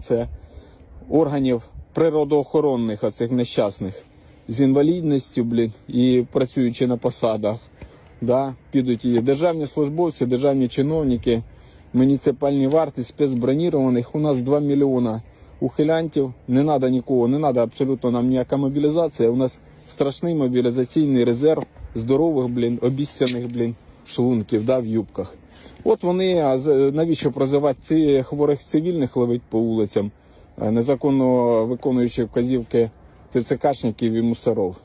Це органів природоохоронних, оцих нещасних, з інвалідністю, блін, і працюючи на посадах. Да, підуть і державні службовці, державні чиновники, муніципальні варти, спецбронірованих. У нас 2 мільйона ухилянтів. Не треба нікого, не треба абсолютно нам ніяка мобілізація. У нас страшний мобілізаційний резерв здорових, блін, обіцяних, блін, шлунків да, в юбках. От вони, навіщо прозивати ці хворих цивільних ловить по вулицям, е, незаконно виконуючи вказівки ТЦКшників і мусоров.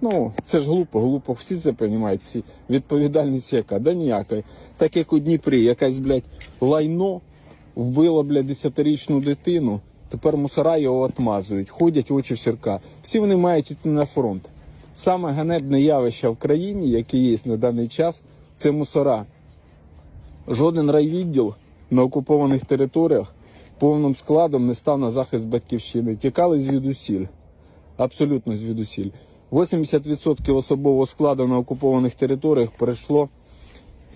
Ну, це ж глупо, глупо. Всі це розуміють, всі. Відповідальність яка? Да ніякої. Так як у Дніпрі, якась, блядь, лайно вбила, блядь, десятирічну дитину. Тепер мусора його отмазують, ходять очі в сірка. Всі вони мають йти на фронт. Саме ганебне явище в країні, яке є на даний час, це мусора. Жоден райвідділ на окупованих територіях повним складом не став на захист батьківщини. Тікали звідусіль. Абсолютно звідусіль. 80% особового складу на окупованих територіях перейшло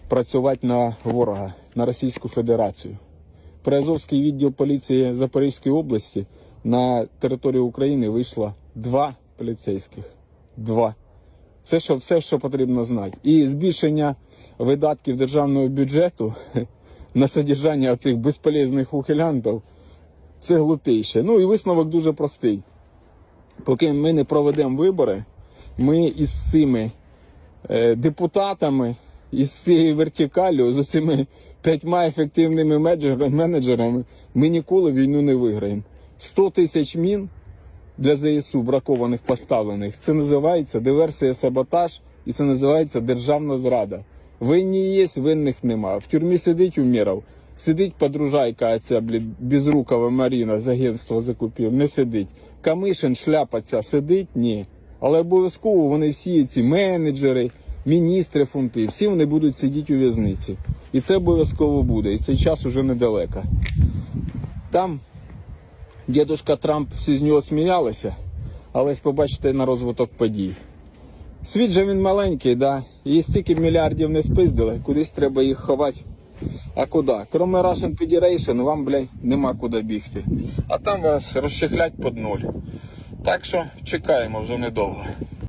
працювати на ворога, на Російську Федерацію. Приазовський відділ поліції Запорізької області на територію України вийшло два поліцейських. Два. Це що, все, що потрібно знати. І збільшення видатків державного бюджету на содержання цих безполезних ухилянтів це глупіше. Ну і висновок дуже простий. Поки ми не проведемо вибори, ми із цими е, депутатами, із цією вертикалю, з цими п'ятьма ефективними менеджерами, ми ніколи війну не виграємо. 100 тисяч мін для ЗСУ бракованих поставлених. Це називається диверсія саботаж і це називається державна зрада. Винні є, винних нема. В тюрмі сидить Уміров, сидить подружайка, ця безрукова Маріна з агентства закупів, не сидить. Камишин, шляпа ця сидить? Ні. Але обов'язково вони всі ці менеджери, міністри фунти, всі вони будуть сидіти у в'язниці. І це обов'язково буде. І цей час уже недалеко. Там дідушка Трамп всі з нього сміялися, але побачите на розвиток подій. Світ же він маленький, да? І стільки мільярдів не спиздили, кудись треба їх ховати. А куди? Кроме Russian Federation, вам, блядь, нема куди бігти. А там вас розчехлять під нуль. Так що чекаємо вже недовго.